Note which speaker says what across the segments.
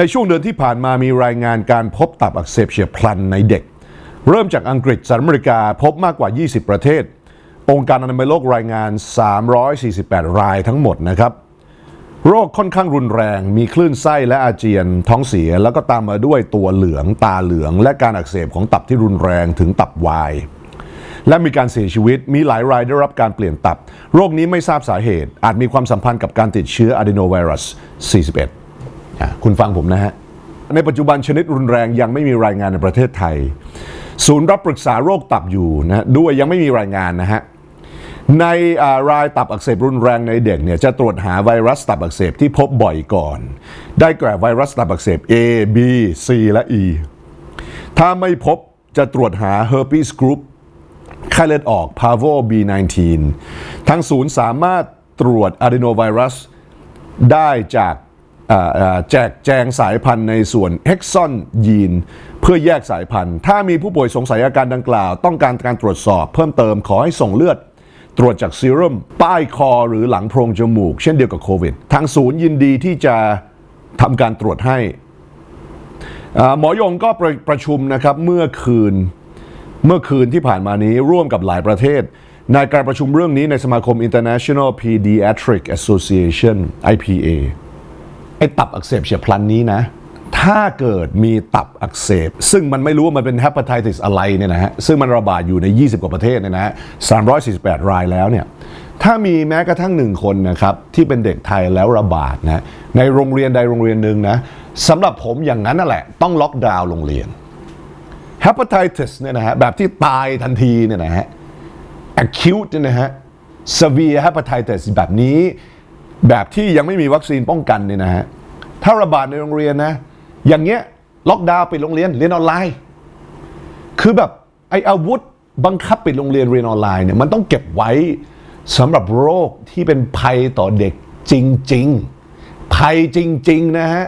Speaker 1: ในช่วงเดือนที่ผ่านมามีรายงานการพบตับอักเสบเฉียบพลันในเด็ก เริ่มจากอังกฤษสหรัฐอเมริกาพบมากกว่า 20 ประเทศ องค์การอนามัยโลกรายงาน 348 รายทั้งหมดนะครับ โรคค่อนข้างรุนแรง มีคลื่นไส้และอาเจียน ท้องเสียแล้วก็ตามมาด้วยตัวเหลือง ตาเหลือง และการอักเสบของตับที่รุนแรงถึงตับวายและมีการเสียชีวิต มีหลายรายได้รับการเปลี่ยนตับ โรคนี้ไม่ทราบสาเหตุ อาจมีความสัมพันธ์กับการติดเชื้ออะดีโนไวรัส 41 คุณฟังผมนะฮะ ในปัจจุบันชนิดรุนแรงยังไม่มีรายงานในประเทศไทย ศูนย์รับปรึกษาโรคตับอยู่นะด้วยยังไม่มีรายงานนะฮะในรายตับอักเสบรุนแรงในเด็กเนี่ยจะตรวจหาไวรัสตับอักเสบที่พบบ่อยก่อน ได้แก่ไวรัสตับอักเสบ A B C และ E ถ้าไม่พบจะตรวจหา herpes group ไข้เลือดออก pavo B19 ทางศูนย์สามารถตรวจ adenovirus ได้จาก แจกแจงสายพันธุ์ในส่วน hexon ยีนเพื่อแยกสายพันธุ์ ถ้ามีผู้ป่วยสงสัยอาการดังกล่าว ต้องการการตรวจสอบเพิ่มเติมขอให้ส่งเลือด ตรวจจากซีรัมป้ายคอหรือหลังโพรงจมูก เช่นเดียวกับโควิด ทางศูนย์ยินดีที่จะทำการตรวจให้ หมอยงก็ประประชุมนะครับเมื่อคืนเมื่อคืนที่ผ่านมานี้ร่วมกับหลายประเทศในการประชุมเรื่องนี้ในสมาคม International Pediatric Association IPA ไอ้ตับอักเสบเฉียบพลันนี้นะ ถ้าเกิดมีตับอักเสบ ซึ่งมันไม่รู้ว่ามันเป็น hepatitis อะไรเนี่ยนะฮะ ซึ่งมันระบาดอยู่ใน 20 กว่าประเทศเนี่ยนะฮะ348 รายแล้วเนี่ย ถ้ามีแม้กระทั่งหนึ่งคนนะครับ ที่เป็นเด็กไทยแล้วระบาดนะในโรงเรียนใดโรงเรียนหนึ่งนะสำหรับผมอย่างนั้นนั่นแหละ ต้องล็อกดาวน์โรงเรียน hepatitis เนี่ยนะฮะแบบที่ตายทันทีเนี่ยนะฮะ acute เนี่ยนะฮะ severe hepatitis แบบนี้ แบบที่ยังไม่มีวัคซีนป้องกันเนี่ยนะฮะถ้าระบาดในโรงเรียนนะ อย่างเงี้ยล็อกดาวน์ปิดโรงเรียนเรียนออนไลน์ คือแบบไออาวุธบังคับปิดโรงเรียนเรียนออนไลน์เนี่ยมันต้องเก็บไว้สำหรับโรคที่เป็นภัยต่อเด็กจริง ๆ ภัยจริง ๆ นะฮะ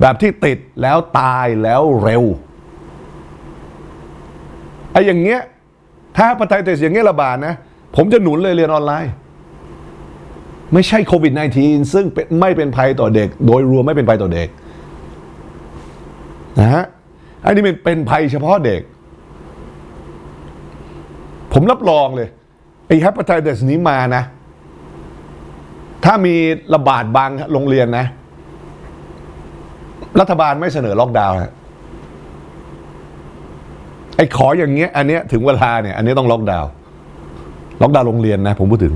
Speaker 1: แบบที่ติดแล้วตายแล้วเร็วไอ้อย่างเงี้ยถ้าปไตติสอย่างเงี้ยระบาดนะ ผมจะหนุนเลยเรียนออนไลน์ ไม่ใช่โควิด -19 ซึ่งเป็นไม่เป็นภัยต่อเด็ก โดยรวมไม่เป็นภัยต่อเด็กนะฮะอันนี้เป็นเป็นภัยเฉพาะเด็ก ผมรับรองเลยไอ้ hepatitis นี้มานะ ถ้ามีระบาดบางโรงเรียนนะ รัฐบาลไม่เสนอล็อกดาวน์ไอ้ขออย่างเงี้ย อันเนี้ยถึงเวลาเนี่ย อันนี้ต้องล็อกดาวน์ล็อกดาวน์โรงเรียนนะ ผมพูดถึง